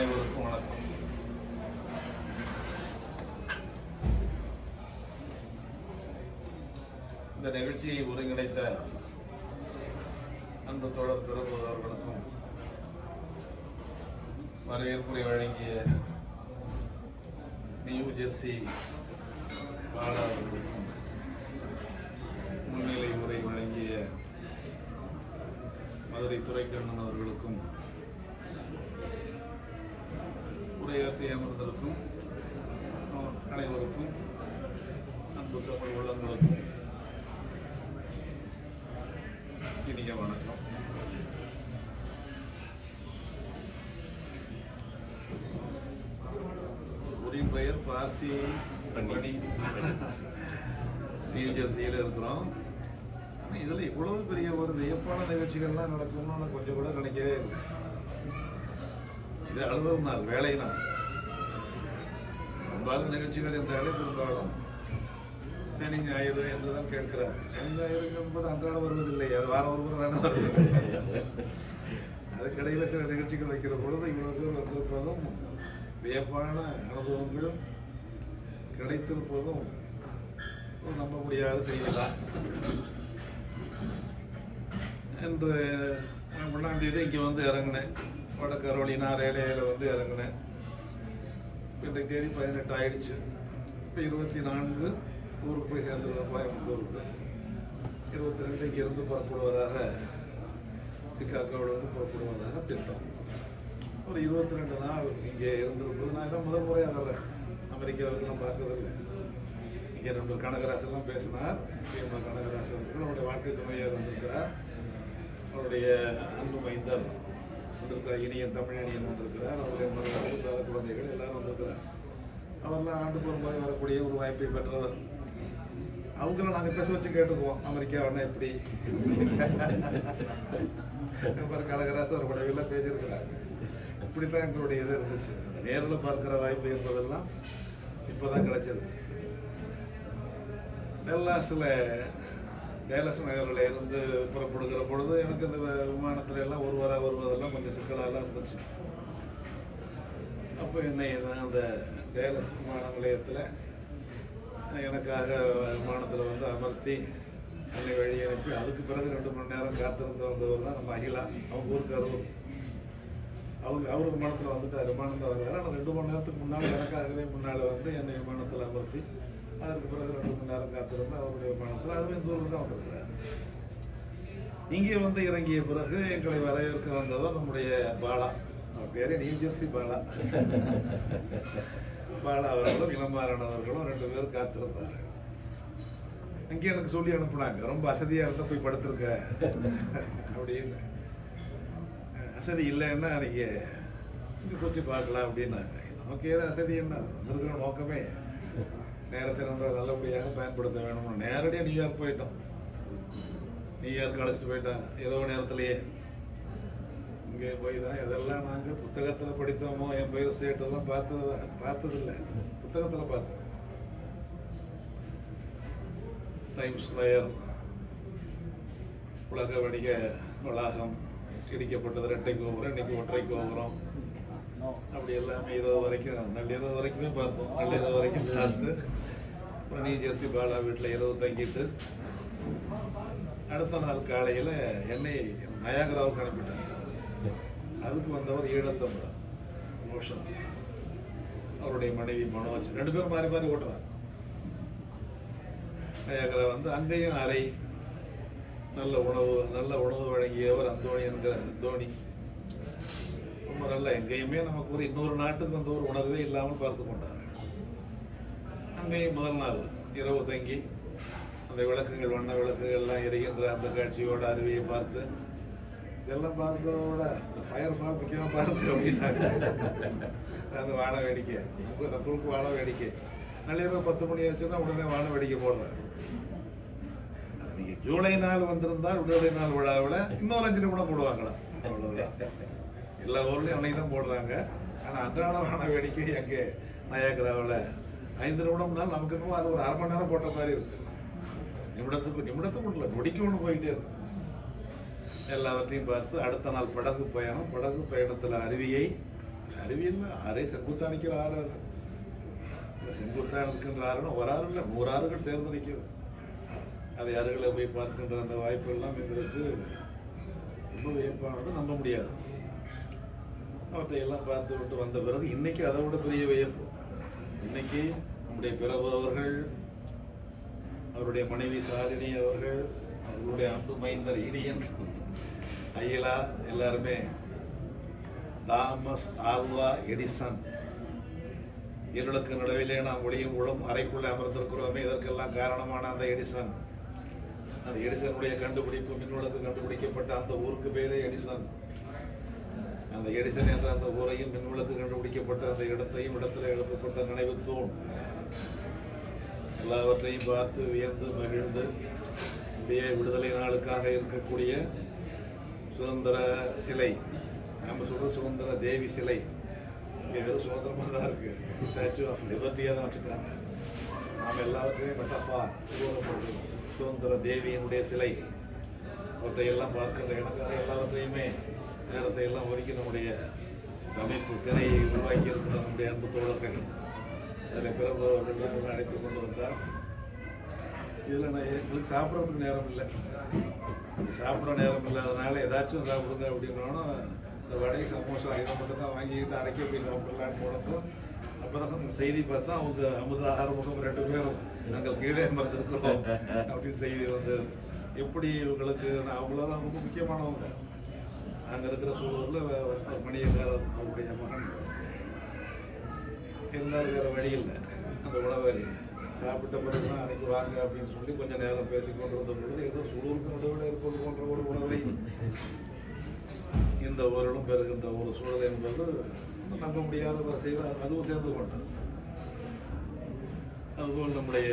அனைவருக்கும் வணக்கம். இந்த நிகழ்ச்சியை ஒருங்கிணைத்த அன்பு தோழர் பிரபு அவர்களுக்கும் வரவேற்புரை வழங்கிய நியூ ஜெர்சி பாலா அவர்களுக்கும் முன்னிலை உரை வழங்கிய மதுரை துரைக்கண்ணன் அவர்களுக்கும் உரையாற்றி அமர்ந்திருக்கும் அனைவருக்கும் அன்பு தமிழ் உள்ளங்களுக்கும் இனிய வணக்கம். உரின் பெயர் பார்சி பணி. நியூஜெர்சியில் இருக்கிறோம். ஆனால் இதில் இவ்வளவு பெரிய ஒரு வியப்பான நிகழ்ச்சிகள்லாம் நடக்கும்னு கொஞ்சம் கூட நினைக்கவே இல்லை. இது அலுவலக நாள் வேலை நாள் பெரும்பாலும் நிகழ்ச்சிகள் என்றாலே பெரும்பாலும் சனி ஞாயிறு என்றுதான் கேட்கிறார். சனி ஞாயிறு என்பது அன்றாட வருவதில்லை அது வாரம் ஒருமுறை தானே வருது. அதுக்கிடையில் சில நிகழ்ச்சிகள் வைக்கிற பொழுது இவ்வளவு பேர் வந்திருப்பதும் வியப்பான அனுபவங்கள் கிடைத்திருப்பதும் நம்ப முடியாத செய்யலாம் என்று ஒன்றாம் தேதி இங்கே வந்து இறங்கினேன். வட கரோலினா ரேலையில் வந்து இறங்கினேன். இன்றைக்கு தேதி பதினெட்டு ஆயிடுச்சு. இப்போ இருபத்தி நான்கு ஊருக்கு போய் சேர்ந்துருவேன். கோயம்புத்தூருக்கு. இருபத்தி ரெண்டு இங்கிருந்து புறப்படுவதாக சிக்காக்கோடு வந்து புறப்படுவதாக திட்டம். ஒரு இருபத்தி ரெண்டு நாள் இங்கே இருந்திருப்பது. நான் தான் முதல் முறையாக வர்றேன். அமெரிக்காவுக்கு நான் பார்த்ததில்லை. இங்கே நம்ம கனகராசெல்லாம் பேசினார். சீமா கனகராசன் அவர்கள் அவருடைய வாழ்க்கை துணையாக இருந்திருக்கிறார் அவருடைய அன்பு மைந்தர். வந்திருக்கிறார் இனியன் தமிழனியன் வந்திருக்கிறார் அவருடைய மகள் குழந்தைகள் எல்லாரும் வந்திருக்கிறார். அவர்லாம் ஆண்டுக்கு ஒரு மாதிரி வரக்கூடிய ஒரு வாய்ப்பை பெற்றவர் அவங்கள நாங்கள் பேச வச்சு கேட்டுக்குவோம் அமெரிக்காவுன்னா எப்படி? அப்புறம் கனகராசன் அவர் பேசியிருக்கிறாங்க இப்படித்தான் எங்களுடைய இது இருந்துச்சு. அந்த நேரில் பார்க்குற வாய்ப்பு என்பதெல்லாம் இப்போதான் கிடைச்சது. நல்லா சில டேலஸ் நகரில் இருந்து புறப்படுகிற பொழுது எனக்கு இந்த விமானத்தில் எல்லாம் ஒரு வருவதெல்லாம் கொஞ்சம் சிக்கலாலாம் இருந்துச்சு. அப்போ என்னை நான் அந்த டேலஸ் விமான நிலையத்தில் எனக்காக விமானத்தில் வந்து அமர்த்தி என்னை வழி அனுப்பி அதுக்கு பிறகு ரெண்டு மணி நேரம் காத்திருந்து வந்தவர் தான் நம்ம அகிலா. அவங்க ஊருக்கு அரூர் அவங்க அவர் விமானத்தில் வந்துட்டார். விமானத்தில் வர்றாரு. ஆனால் ரெண்டு மணி நேரத்துக்கு முன்னால் எனக்காகவே முன்னால் வந்து என்னை விமானத்தில் அமர்த்தி அதற்கு பிறகு ரெண்டு மணி நேரம் காத்திருந்து அவருடைய பணத்தில் அதுவும் இந்த ஊருக்கு தான் வந்திருக்கிறார். இங்கே வந்து இறங்கிய பிறகு எங்களை வரவேற்க வந்தவர் நம்முடைய பாலா. அவர் பேரே நியூஜெர்சி பாலா. பாலா அவர்களும் இளம்பாரன் அவர்களும் ரெண்டு பேரும் காத்திருந்தார்கள். அங்கே எனக்கு சொல்லி அனுப்புனாங்க ரொம்ப வசதியாக இருந்தால் போய் படுத்திருக்க. அப்படின்னு. வசதி இல்லைன்னா அன்னைக்கு இங்கே சுற்றி பார்க்கலாம் அப்படின்னாங்க. நமக்கு ஏதோ வசதி என்ன? வந்திருக்கிற நோக்கமே. நேரத்தை நம்ம நல்லபடியாக பயன்படுத்த வேணும்னு நேரடியாக நியூயார்க் போயிட்டோம். நியூயார்க் அழைச்சிட்டு போயிட்டாங்க இரவு நேரத்திலேயே. இங்கே போய் தான் இதெல்லாம் நாங்கள் புத்தகத்தில் படித்தோமோ என் பெயர் ஸ்டேட்டெல்லாம் பார்த்தது பார்த்ததில்லை. புத்தகத்தில் பார்த்தேன் டைம்ஸ் ஸ்கொயர் உலக வணிக வளாகம் இடிக்கப்பட்டது ரெட்டை கோபுரம் இன்னைக்கு ஒற்றை கோபுரம். அப்படி எல்லாமே இரவு வரைக்கும் நள்ளிரவு வரைக்குமே பார்த்தோம். நள்ளிரவு வரைக்கும் பார்த்து அப்புறம் நியூ ஜெர்சி பாலா வீட்டில் இரவு தங்கிட்டு அடுத்த நாள் காலையில் என்னை நயாகராவுக்கு அனுப்பிட்டாங்க அதுக்கு வந்தவர் ஈழத்தமிழர் மோஷன் அவருடைய மனைவி மனோஜ். ரெண்டு பேரும் மாறி மாறி ஓட்டுறாங்க. நயாகரா வந்து அங்கேயும் அறை நல்ல உணவு நல்ல உணவு வழங்கியவர் அந்தோணி என்கிற தோனி ரொம்ப எங்கேயுமே நமக்கு ஒரு இன்னொரு நாட்டுக்கு வந்த ஒரு உணர்வே இல்லாமல் பார்த்து கொண்டார் அங்கேயும் முதல் நாள் இரவு தங்கி அந்த விளக்குகள் வண்ண விளக்குகள் எல்லாம் எரிகின்ற அந்த காட்சியோட அருவியை பார்த்து இதெல்லாம் பார்த்ததோட இந்த ஃபயர் ஃபால் முக்கியமாக பார்த்து அப்படின்னாங்க. அந்த வான வேடிக்கை உங்க நம்மளுக்கு வான வேடிக்கை நள்ளிரவு பத்து மணி ஆச்சுன்னா உடனே வான வேடிக்கை போடுறாங்க. அது ஜூலை நாள் வந்திருந்தால் விடுதலை நாள் விழாவில் இன்னொரு அஞ்சு நிமிடம் போடுவாங்களா அவ்வளோதான் எல்லா ஊர்லேயும் அன்னைக்கு தான் போடுறாங்க. ஆனால் அன்றாடமான வேடிக்கை அங்கே நயாகராவில். ஐந்து நிமிடம்னாலும் நமக்கு இன்னும் அது ஒரு அரை மணி நேரம் போட்ட மாதிரி இருக்கு. நிமிடத்துக்கு நிமிடத்துக்கு இல்லை நொடிக்கு ஒன்று போயிட்டே இருக்கும் எல்லாவற்றையும் பார்த்து அடுத்த நாள் படகு பயணம். படகு பயணத்தில் அருவியை அருவியில் ஆறே செங்குத்தா நிற்கிற ஆறு அது. இந்த செங்குத்தா நிற்கின்ற ஆறுனா ஒரு ஆறு இல்லை நூறு ஆறுகள் சேர்ந்து நிற்கிறது அதை அருகில் போய் பார்க்கின்ற அந்த வாய்ப்பு எல்லாம் எங்களுக்கு ரொம்ப வியப்பானது நம்ப முடியாது. அவற்றை எல்லாம் பார்த்து விட்டு வந்த பிறகு இன்னைக்கு அதை விட பெரிய வியப்பு. இன்னைக்கு நம்முடைய பிறகு அவர்கள் அவருடைய மனைவி சாரிணி அவர்கள் அவர்களுடைய அன்பு மைந்தர் இடியன் அயலா எல்லாருமே தாமஸ் ஆல்வா எடிசன். இருளுக்கு நடுவிலே நாம் ஒளியும் உளும் அறைக்குள்ளே அமர்ந்திருக்கிறோமே இதற்கெல்லாம் காரணமான அந்த எடிசன். அந்த எடிசனுடைய கண்டுபிடிப்பு மின்விளக்கு கண்டுபிடிக்கப்பட்ட அந்த ஊருக்கு பேரே எடிசன். அந்த எடிசன் என்ற அந்த ஊரையும் மின்விளக்கு கண்டுபிடிக்கப்பட்ட அந்த இடத்தையும் இடத்துல எழுப்பப்பட்ட நினைவு தூண். எல்லாவற்றையும் பார்த்து வியந்து மகிழ்ந்து இந்திய விடுதலை நாளுக்காக இருக்கக்கூடிய சுதந்திர சிலை நம்ம சொல்கிற சுதந்திர தேவி சிலை இங்கே வெறும் சுதந்திரமாக தான் இருக்குது ஸ்டாச்சு ஆஃப் லிபர்ட்டியாக தான் வச்சுருக்காங்க. நாம் எல்லாவற்றையும் மெட்டப்பா உருவகப்படுத்தும் சுதந்திர தேவியினுடைய சிலை. அவற்றை பார்க்கின்ற இனக்கார எல்லாவற்றையுமே நேரத்தை எல்லாம் ஒதுக்கி நம்முடைய அமைப்பு திரையை உருவாக்கி இருக்கிற நம்முடைய அன்பு தோழர்கள். அதில் பிறப்பு அவர்கள் அழைத்து கொண்டு வந்தார். இதில் நான் எங்களுக்கு சாப்பிட்றதுக்கு நேரம் இல்லை. சாப்பிட நேரம் இல்லாதனால ஏதாச்சும் சாப்பிடுங்க அப்படின்னாலும் இந்த வடை சமோசா இதை மட்டும் தான் வாங்கிக்கிட்டு அரைக்க போய் சாப்பிடலான்னு போனப்போ அப்புறம் செய்தி பார்த்தா அவங்க அமுதா ஆறுமுகம் ரெண்டு பேரும் நாங்கள் கீழே மறந்துருக்கிறோம் அப்படின்னு செய்தி வந்தது. எப்படி இவங்களுக்கு நான் அவங்களாம் ரொம்ப முக்கியமானவங்க. அங்கே இருக்கிற சூழலில் மணியக்காரர் அவருடைய மகன். இருந்தாலும் வேறு வழி இல்லை. அந்த உணவழி சாப்பிட்ட பிறகு தான் அன்றைக்கி வாங்க அப்படின்னு சொல்லி கொஞ்சம் நேரம் பேசி கொண்டு வந்த பொழுது ஏதோ சூழலுக்கு நடுவில் இருப்பது போன்ற ஒரு உணவை இந்த ஊரிலும் பெறுகின்ற ஒரு சூழல் என்பது நம்ப முடியாத வரிசையில் அதுவும் சேர்ந்து கொண்டது. அதுபோல் நம்முடைய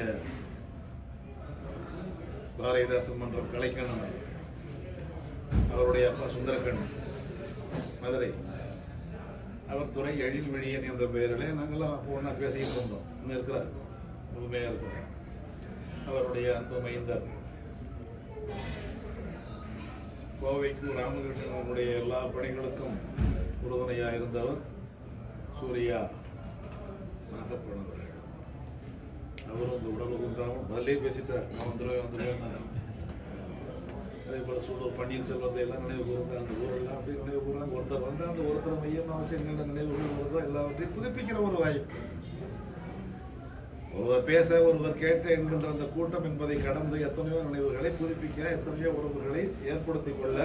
பாரதிதாசன் மன்றம் கலைக்கண்ணன் அவருடைய அப்பா சுந்தரக்கண்ணன். மதுரை. அவர் துறை எழில் வெளியன் என்ற பெயரிலே நாங்கள்லாம் அப்போ ஒன்றா பேசிக்கிட்டு இருந்தோம். இன்னும் இருக்கிறார். முழுமையாக இருக்கிறார் அவருடைய அன்பு மைந்தர். கோவைக்கு ராமகிருஷ்ணனுடைய எல்லா பணிகளுக்கும் உறுதுணையாக இருந்தவர் சூர்யா. நாகப்பழம் அவர்கள். அவரும் இந்த உடம்பு குன்றாமல் பதிலே பேசிட்டேன் நான் வந்துடுவேன் வந்துடுவேன் அதே போல் சூழல் பன்னீர்செல்வத்தை எல்லாம் நினைவு கூர்ந்து அந்த ஊரெல்லாம் அப்படி நினைவு கூறாங்க ஒருத்தர் வந்து அந்த ஒருத்தர் மையமாக வச்சு என்னென்ன நினைவுகள் வருதோ எல்லாவற்றையும் புதுப்பிக்கிற ஒரு வாய்ப்பு ஒருவர் பேச ஒருவர் கேட்ட என்கின்ற அந்த கூட்டம் என்பதை கடந்து எத்தனையோ நினைவுகளை புதுப்பிக்க எத்தனையோ உறவுகளை ஏற்படுத்திக் கொள்ள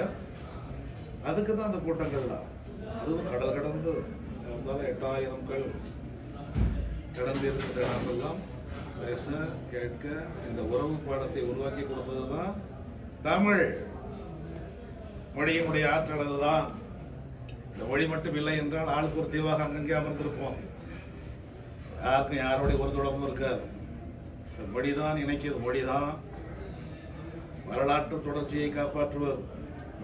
அதுக்கு தான் அந்த கூட்டங்கள் தான் அதுவும் கடல் கடந்து இருந்தாலும் எட்டாயிரம் கல் கடந்து இருக்கிற நாமெல்லாம் பேச கேட்க இந்த உறவு பாடத்தை உருவாக்கி கொடுத்தது தான் தமிழ். மொழியினுடைய ஆற்றல் அதுதான். இந்த மொழி மட்டும் இல்லை என்றால் ஆளுக்கு ஒரு தீவாக அங்கங்கே அமர்ந்திருப்போம். யாருக்கும் யாருடைய ஒரு தொடர்பும் இருக்காது. இந்த மொழிதான் இணைக்கிறது மொழிதான் வரலாற்று தொடர்ச்சியை காப்பாற்றுவது.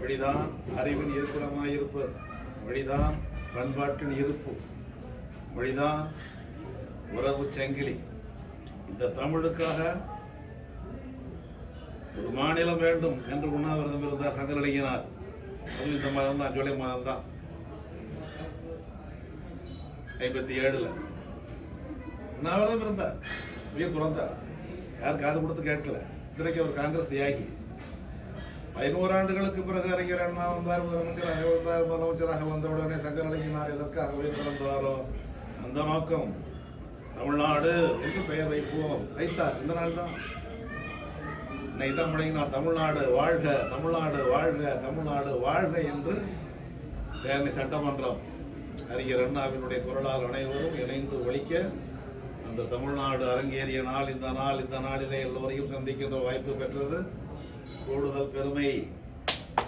மொழிதான் அறிவின் இருப்பிடமாக இருப்பது மொழிதான் பண்பாட்டின் இருப்பு. மொழிதான் உறவு சங்கிலி. இந்த தமிழுக்காக ஒரு மாநிலம் வேண்டும் என்று உண்ணாவிரதம் இருந்தார் சங்கரலிங்கனார். அதுவும் இந்த மாதம் தான் ஜூலை மாதம் தான் ஐம்பத்தி ஏழுல உண்ணாவிரதம் இருந்தார். உயிர் துறந்தார் யார் காது கொடுத்து கேட்கல. இன்றைக்கு அவர் காங்கிரஸ் தியாகி. பதினோரு ஆண்டுகளுக்கு பிறகு அறிஞர் அண்ணா வந்தார் முதலமைச்சராக வந்தார் முதலமைச்சராக வந்தவுடனே சங்கரலிங்கனார் எதற்காக உயிர் துறந்தாரோ அந்த நோக்கம். தமிழ்நாடு என்று பெயர் வைப்போம். வைத்தார் இந்த நாள் தான். இன்னைக்கு தான் முழங்கினார் தமிழ்நாடு வாழ்க தமிழ்நாடு வாழ்க தமிழ்நாடு வாழ்க என்று தேனி சட்டமன்றம் அறிஞர் அண்ணாவினுடைய குரலால் அனைவரும் இணைந்து ஒழிக்க அந்த தமிழ்நாடு அரங்கேறிய நாள் இந்த நாள் இந்த நாளிலே எல்லோரையும் சந்திக்கின்ற வாய்ப்பு பெற்றது. கூடுதல் பெருமை